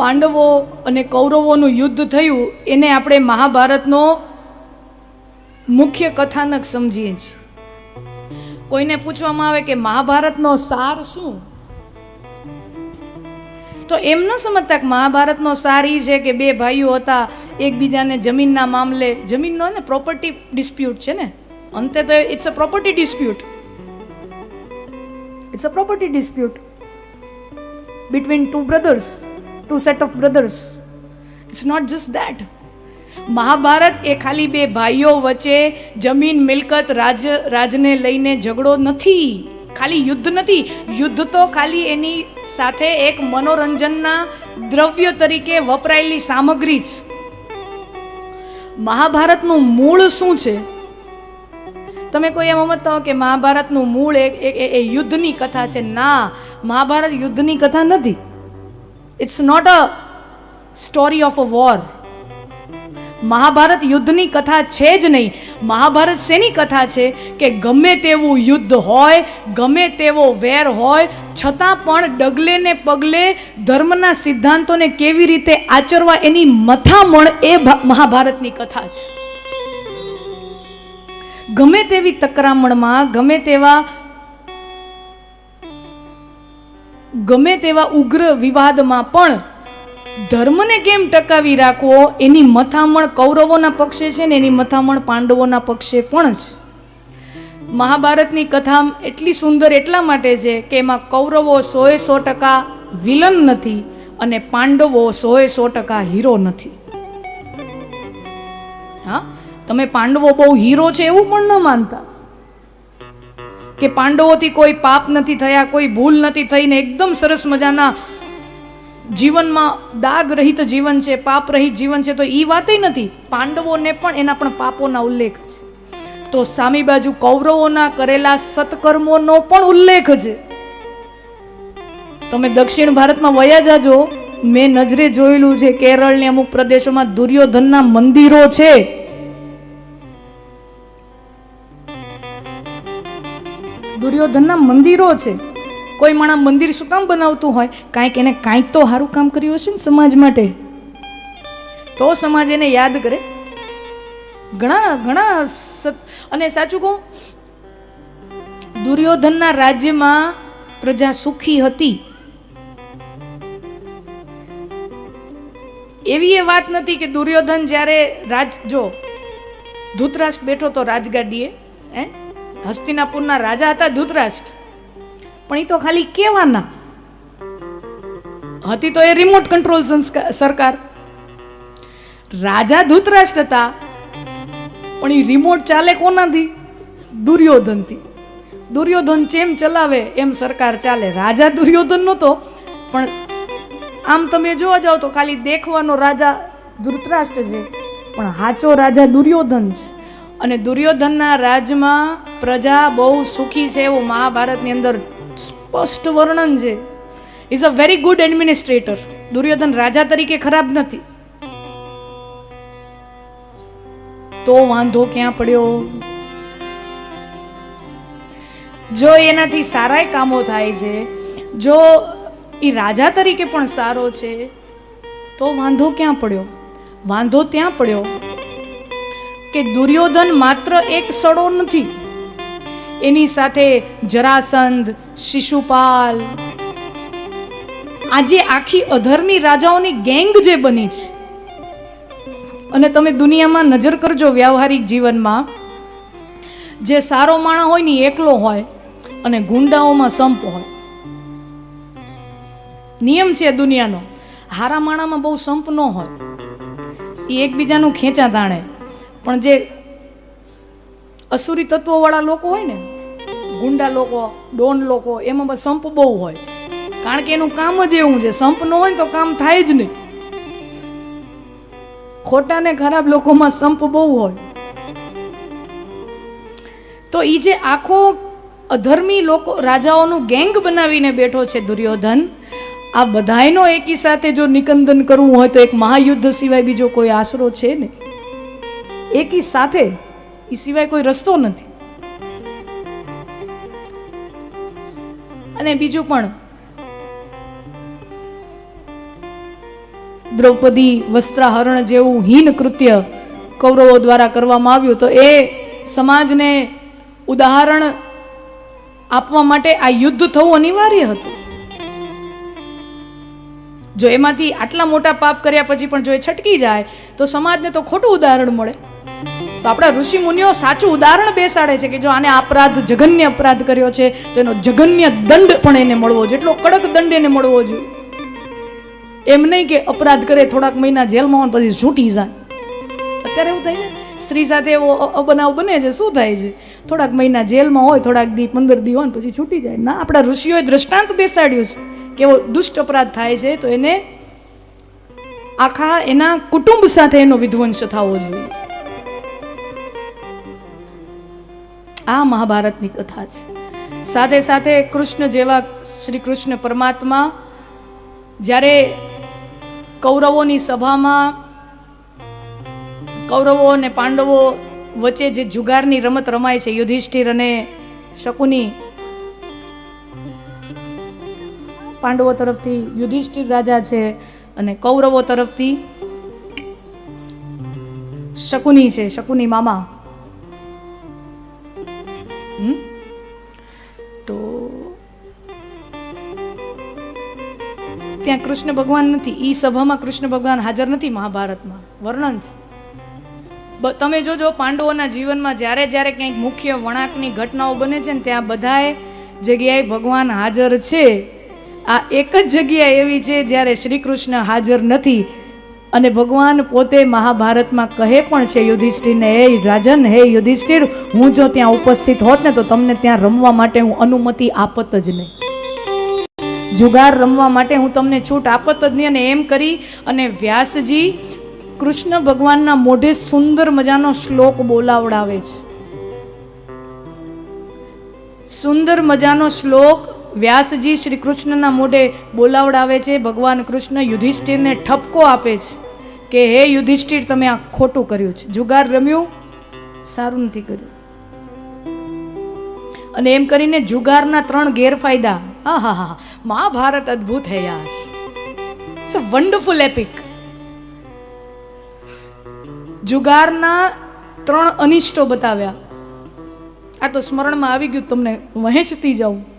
પાંડવો અને કૌરવોનું યુદ્ધ થયું એને આપણે મહાભારતનો મુખ્ય કથાનક સમજીએ છીએ. કોઈને પૂછવામાં આવે કે મહાભારતનો સાર શું? તો એમ ન સમજતા કે મહાભારતનો સાર એ છે કે બે ભાઈઓ હતા એકબીજાને જમીનના મામલે જમીનનો ને પ્રોપર્ટી ડિસ્પ્યુટ છે ને? અંતે તો it's a property dispute it's a property dispute between two brothers, two set of brothers it's not just that Mahabharat એ ખાલી બે ભાઈઓ વચ્ચે જમીન, મિલકત, રાજ, રાજને લઈને ઝઘડો નથી. ખાલી યુદ્ધ નથી. યુદ્ધ તો ખાલી એની સાથે એક મનોરંજનના દ્રવ્ય તરીકે વપરાયેલી સામગ્રી છે મહાભારતનું મૂળ શું છે? તમે કોઈ એમ મત કે મહાભારતનું મૂળ એ યુદ્ધની કથા છે. ના, મહાભારત યુદ્ધની કથા નથી. It's not a story of a war Mahabharat યુદ્ધની કથા છે જ નહીં. મહાભારત શેની કથા છે? કે ગમે તેવું યુદ્ધ હોય, ગમે તેવો વેર હોય, છતાં પણ ડગલે ને પગલે ધર્મના સિદ્ધાંતોને કેવી રીતે આચરવા એની મથામણ એ મહાભારતની કથા છે. ગમે તેવી તકરામણમાં, ગમે તેવા ગમે તેવા ઉગ્ર વિવાદમાં પણ ધર્મને કેમ ટકાવી રાખવો? એની મથામણ કૌરવોના પક્ષે છે ને એની મથામણ પાંડવોના પક્ષે પણ છે. મહાભારતની કથા એટલી સુંદર એટલા માટે છે કે એમાં કૌરવો સોએ સો ટકા વિલન નથી અને પાંડવો સોએ સો ટકા હીરો નથી. હા? તમે પાંડવો બહુ હીરો છે એવું પણ ન માનતા. કે પાંડવોથી કોઈ પાપ નથી થયા, કોઈ ભૂલ નથી થઈને એકદમ સરસ મજાના જીવનમાં દાગ રહિત જીવન છે પાપ રહિત જીવન છે, તો એ વાતય નથી. પાંડવોને પણ એના પણ પાપોના ઉલ્લેખ છે. તો સામી બાજુ કૌરવોના કરેલા સત્કર્મોનો પણ ઉલ્લેખ છે. તમે દક્ષિણ ભારતમાં વયા જાજો. મેં નજરે જોયેલું છે, કેરળની અમુક પ્રદેશોમાં દુર્યોધનના મંદિરો છે. દુર્યોધનના મંદિરો છે. કોઈ માણસ મંદિર શું કામ બનાવતું હોય? કાંઈક એને કાંઈક તો સારું કામ કર્યું હશે ને સમાજ માટે. તો સમાજ એને યાદ કરે. ઘણા ઘણા અને સાચું કહું, દુર્યોધનના રાજ્યમાં પ્રજા સુખી હતી. એવી એ વાત નથી કે દુર્યોધન જ્યારે રાજ, જો ધૂતરાષ્ટ્ર બેઠો તો રાજગાડીએ, હે? હસ્તિનાપુરના રાજા હતા ધૃતરાષ્ટ્ર. પણ એ તો ખાલી કહેવાના. હતી તો એ રિમોટ કંટ્રોલ સરકાર. રાજા ધૂતરાષ્ટ્ર હતા, પણ એ રિમોટ ચાલે કોનાથી? દુર્યોધનથી. દુર્યોધન જેમ ચલાવે એમ સરકાર ચાલે. રાજા દુર્યોધન નહોતો, પણ આમ તમે જોવા જાઓ તો ખાલી દેખવાનો રાજા ધૃતરાષ્ટ્ર છે, પણ સાચો રાજા દુર્યોધન છે. અને દુર્યોધનના રાજમાં પ્રજા બહુ સુખી છે એવું મહાભારતની અંદર સ્પષ્ટ વર્ણન છે. Is a very good administrator Duryodhan રાજા તરીકે ખરાબ નથી. તો વાંધો ક્યાં પડ્યો? જો એનાથી સારા કામો થાય છે, જો એ રાજા તરીકે પણ સારો છે, તો વાંધો ક્યાં પડ્યો? વાંધો ત્યાં પડ્યો. કે દુર્યોધન માત્ર એક સડો નથી. એની સાથે જરાસંધ, શિશુપાલ. આજે આખી અધર્મી રાજાઓની ગેંગ જે બની છે. અને તમે દુનિયામાં નજર કરજો વ્યવહારિક જીવનમાં. જે સારો માણસ હોય ને એકલો હોય અને ગુંડાઓમાં સંપ હોય. નિયમ છે દુનિયાનો. હારા માણામાં બહુ સંપ ન હોય. એ એકબીજાનું ખેંચા તાણે. પણ જે અસુરી તત્વોવાળા લોકો હોય ને, ગુંડા લોકો, ડોન લોકો, એમાં સંપ બહુ હોય. કારણ કે એનું કામ જ એવું છે, સંપ ન હોય તો કામ થાય જ નહીં. ખોટા ને ખરાબ લોકોમાં સંપ બહુ હોય. તો એ જે આખો અધર્મી લોકો, રાજાઓનું ગેંગ બનાવીને બેઠો છે દુર્યોધન, આ બધાયનો એકી સાથે જો નિકંદન કરવું હોય તો એક મહાયુદ્ધ સિવાય બીજો કોઈ આશરો છે ને એકી સાથે એ સિવાય કોઈ રસ્તો નથી. અને બીજું પણ, દ્રૌપદી વસ્ત્રાહરણ જેવું હીન કૃત્ય કૌરવો દ્વારા કરવામાં આવ્યું તો એ સમાજને ઉદાહરણ આપવા માટે આ યુદ્ધ થવું અનિવાર્ય હતું. જો એમાંથી આટલા મોટા પાપ કર્યા પછી પણ જો એ છટકી જાય, તો સમાજને તો ખોટું ઉદાહરણ મળે. તો આપણા ઋષિ મુનિઓ સાચું ઉદાહરણ બેસાડે છે કે જો આને અપરાધ, જઘન્ય અપરાધ કર્યો છે, તો એનો જઘન્ય દંડ પણ એને મળવો જોઈએ. એટલો કડક દંડ એને મળવો જોઈએ. એમ નહીં કે અપરાધ કરે, થોડાક મહિના જેલમાં હોય પછી છૂટી જાય. અત્યારે એવું થાય છે? સ્ત્રી સાથે એવો અબનાવ બને છે, શું થાય છે? થોડાક મહિના જેલમાં હોય, થોડાક દી, પંદર દી હોય પછી છૂટી જાય. ના, આપણા ઋષિઓએ દ્રષ્ટાંત બેસાડ્યું છે કે એવો દુષ્ટ અપરાધ થાય છે, તો એને આખા એના કુટુંબ સાથે એનો વિધ્વંસ થવો જોઈએ. આ મહાભારતની કથા છે સાથે સાથે કૃષ્ણ જેવા શ્રી કૃષ્ણ પરમાત્મા જ્યારે કૌરવોની સભામાં કૌરવો અને પાંડવો વચ્ચે જે જુગારની રમત રમાય છે, યુધિષ્ઠિર અને શકુની, પાંડવો તરફથી યુધિષ્ઠિર રાજા છે અને કૌરવો તરફથી શકુની છે, શકુની મામા? તો ત્યાં કૃષ્ણ ભગવાન નથી. ઈ સભામાં કૃષ્ણ ભગવાન હાજર નથી મહાભારતમાં. વર્ણન તમે જોજો, પાંડવોના જીવનમાં જ્યારે જ્યારે ક્યાંક મુખ્ય વણાકની ઘટનાઓ બને છે ને ત્યાં બધાએ જગ્યાએ ભગવાન હાજર છે. આ એક જ જગ્યા એવી છે જ્યારે શ્રી કૃષ્ણ હાજર નથી. અને ભગવાન પોતે મહાભારતમાં કહે પણ છે, યુધિષ્ઠિરને, હે રાજન, હે યુધિષ્ઠિર, હું જો ત્યાં ઉપસ્થિત હોત ને તો તમને ત્યાં રમવા માટે હું અનુમતિ આપત જ નહીં. જુગાર રમવા માટે હું તમને છૂટ આપત જ નહીં. અને એમ કરી અને વ્યાસજી કૃષ્ણ ભગવાનના મોઢે સુંદર મજાનો શ્લોક બોલાવડાવે છે. સુંદર મજાનો શ્લોક વ્યાસજી શ્રી કૃષ્ણના મોઢે બોલાવડાવે છે, ભગવાન કૃષ્ણ યુધિષ્ઠિરને ઠપકો આપે છે કે, હે યુધિષ્ઠિર, તમે આ ખોટું કર્યું છે. જુગાર રમ્યું? સારું નથી કર્યું. અને એમ કરીને જુગારના ત્રણ ગેરફાયદા. હા હા હા મહાભારત અદ્ભુત હે યાર. ઇટ્સ અ વન્ડરફુલ એપિક જુગારના ત્રણ અનિષ્ટો બતાવ્યા. આ તો સ્મરણમાં આવી ગયું, તમને વહેંચતી જાઉં.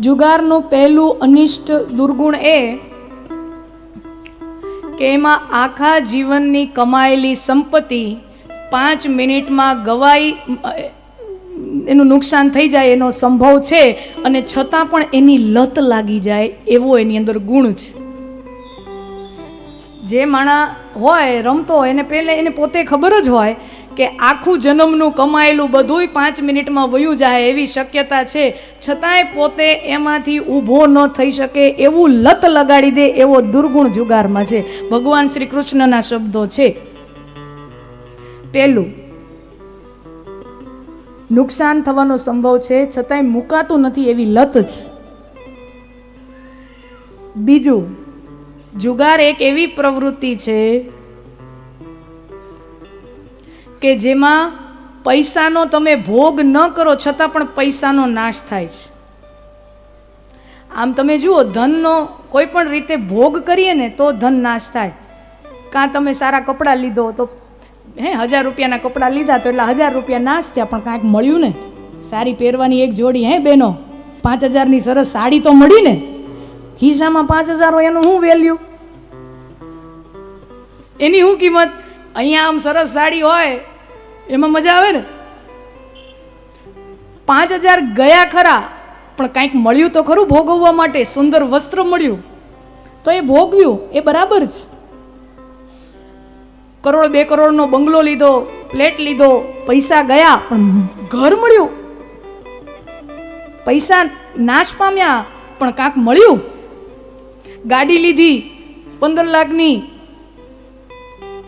જુગારનું પહેલું અનિષ્ટ દુર્ગુણ એ કે એમાં આખા જીવનની કમાયેલી સંપત્તિ પાંચ મિનિટમાં ગવાઈ એનું નુકસાન થઈ જાય એનો સંભવ છે અને છતાં પણ એની લત લાગી જાય એવો એની અંદર ગુણ છે. જે માણા હોય, રમતો હોય, એને પહેલે એને પોતે ખબર જ હોય કે આખું જન્મનું કમાયેલું બધુંય પાંચ મિનિટમાં વયું જાય એવી શક્યતા છે. છતાંય પોતે એમાંથી ઊભો ન થઈ શકે એવું લત લગાડી દે એવો દુર્ગુણ જુગારમાં છે. ભગવાન શ્રી કૃષ્ણના શબ્દો છે. પહેલું નુકસાન થવાનો સંભવ છે, છતાંય મુકાતું નથી એવી લત છે બીજું, જુગાર એક એવી પ્રવૃત્તિ છે કે જેમાં પૈસાનો તમે ભોગ ન કરો, છતાં પણ પૈસાનો નાશ થાય છે. આમ તમે જુઓ, ધનનો કોઈ પણ રીતે ભોગ કરીએ ને, તો ધન નાશ થાય. કાં તમે સારા કપડાં લીધો તો, હે, હજાર રૂપિયાના કપડાં લીધા તો એટલે હજાર રૂપિયા નાશ થયા, પણ કાંઈક મળ્યું ને? સારી પહેરવાની એક જોડી, હે બેનો પાંચ હજારની સરસ સાડી તો મળી ને? ખિસ્સામાં પાંચ હજાર હોય એનું શું વેલ્યુ એની શું કિંમત? અહીંયા આમ સરસ સાડી હોય, એમાં મજા આવે ને? પાંચ હજાર ગયા ખરા, પણ કાંઈક મળ્યું તો ખરું ભોગવવા માટે, સુંદર વસ્ત્ર મળ્યું. તો એ ભોગવ્યું, એ બરાબર જ. કરોડ બે કરોડનો બંગલો લીધો, ફ્લેટ લીધો, પૈસા ગયા, પણ ઘર મળ્યું. પૈસા નાશ પામ્યા, પણ કાંક મળ્યું. ગાડી લીધી, પંદર લાખની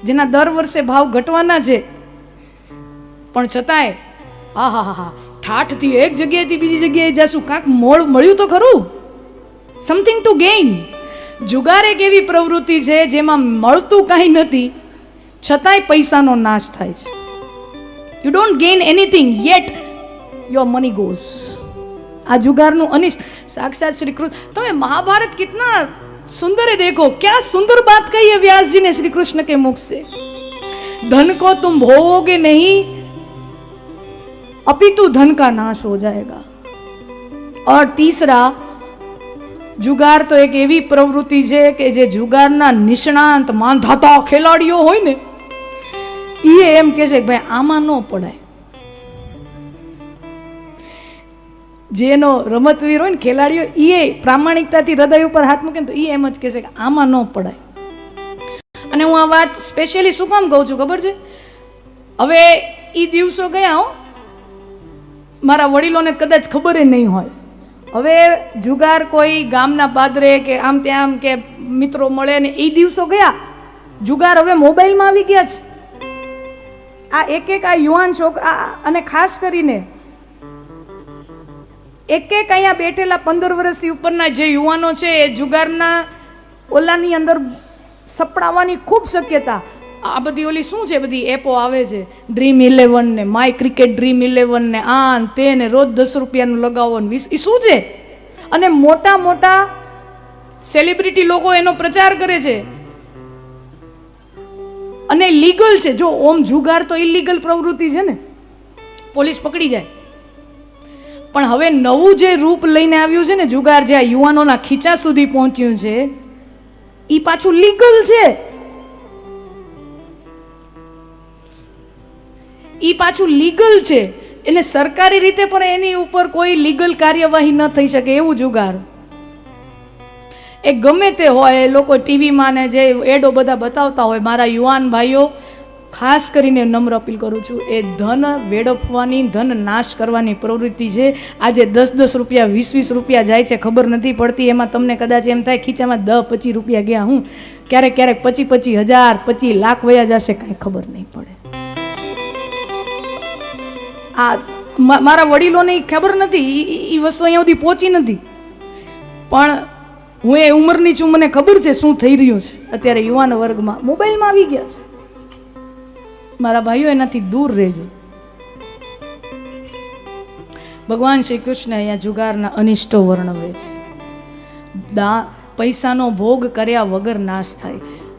જેના દર વર્ષે ભાવ ઘટવાના છે. પણ છતાંય આ હા હા હા ઠાઠથી એક જગ્યાએથી બીજી જગ્યાએ જશું. કાંક મોળ મળ્યું તો ખરું? સમથિંગ ટુ ગેઇન જુગાર એક એવી પ્રવૃત્તિ છે જેમાં મળતું કાંઈ નથી. છતાંય પૈસાનો નાશ થાય છે. You don't gain anything yet your money goes આ જુગારનું અનિષ્ટ. સાક્ષાત શ્રી કૃષ્ણ, તમે મહાભારત કિतना सुंदर है देखो क्या सुंदर बात कही है व्यास जी ने श्री कृष्ण के मुख से धन को तुम भोगोगे नहीं अपितु धन का नाश हो जाएगा और तीसरा જુગાર તો એક એવી પ્રવૃત્તિ છે કે જે જુગારના નિષ્ણાંત માંધાતા ખેલાડીઓ હોય ને એ એમ કે છે કે ભાઈ આમાં ન પડાય જેનો રમતવીર હોય ને ખેલાડીઓ એ પ્રામાણિકતાથી હૃદય ઉપર હાથ મૂકે ને તો એ એમ જ કહેશે કે આમાં ન પડાય. અને હું આ વાત સ્પેશિયલી શું કામ કહું છું, ખબર છે? હવે એ દિવસો ગયા હો, મારા વડીલોને કદાચ ખબર જ નહીં હોય. હવે જુગાર કોઈ ગામના પાદરે કે આમ ત્યાં કે મિત્રો મળે ને એ દિવસો ગયા, જુગાર હવે મોબાઈલમાં આવી ગયા છે. આ એક એક આ યુવાન છોકરા અને ખાસ કરીને એક એક અહીંયા બેઠેલા પંદર વર્ષથી ઉપરના જે યુવાનો છે, એ જુગારના ઓલાની અંદર સપડાવવાની ખૂબ શક્યતા. આ બધી ઓલી શું છે બધી એપો આવે છે? ડ્રીમ ઇલેવન ને માય ક્રિકેટ ડ્રીમ ઇલેવન ને આ તે ને, રોજ દસ રૂપિયાનું લગાવો ને વીસ. એ શું છે? અને મોટા મોટા સેલિબ્રિટી લોકો એનો પ્રચાર કરે છે. અને લીગલ છે. જો ઓમ જુગાર તો ઇલીગલ પ્રવૃત્તિ છે ને? પોલીસ પકડી જાય. પણ હવે નવું જે રૂપ લઈને આવ્યું છે ને, જુગાર, જે આ યુવાનોના ખીચા સુધી પહોંચ્યું છે એ પાછું લીગલ છે. એ પાછું લીગલ છે. એટલે સરકારી રીતે પણ એની ઉપર કોઈ લીગલ કાર્યવાહી ન થઈ શકે એવું જુગાર. એ ગમે તે હોય, એ લોકો ટીવીમાં ને જે એડો બધા બતાવતા હોય, મારા યુવાન ભાઈઓ ખાસ કરીને નમ્ર અપીલ કરું છું, એ ધન વેડફવાની, ધન નાશ કરવાની પ્રવૃત્તિ છે. આજે દસ દસ રૂપિયા, વીસ વીસ રૂપિયા જાય છે, ખબર નથી પડતી. એમાં તમને કદાચ એમ થાય, ખીચામાં દસ પચીસ રૂપિયા ગયા હું, ક્યારેક ક્યારેક પચી પચી હજાર પચી લાખ વયા જશે, કાંઈ ખબર નહીં પડે. આ મારા વડીલોને ખબર નથી એ વસ્તુ અહીંયા સુધી પહોંચી નથી. પણ હું એ ઉંમરની છું, મને ખબર છે શું થઈ રહ્યું છે. અત્યારે યુવાન વર્ગમાં મોબાઈલમાં આવી ગયા છે. મારા ભાઈઓ એનાથી દૂર રહેજો. ભગવાન શ્રી કૃષ્ણ અહીંયા જુગારના અનિષ્ટો વર્ણવે છે. દા પૈસાનો ભોગ કર્યા વગર નાશ થાય છે.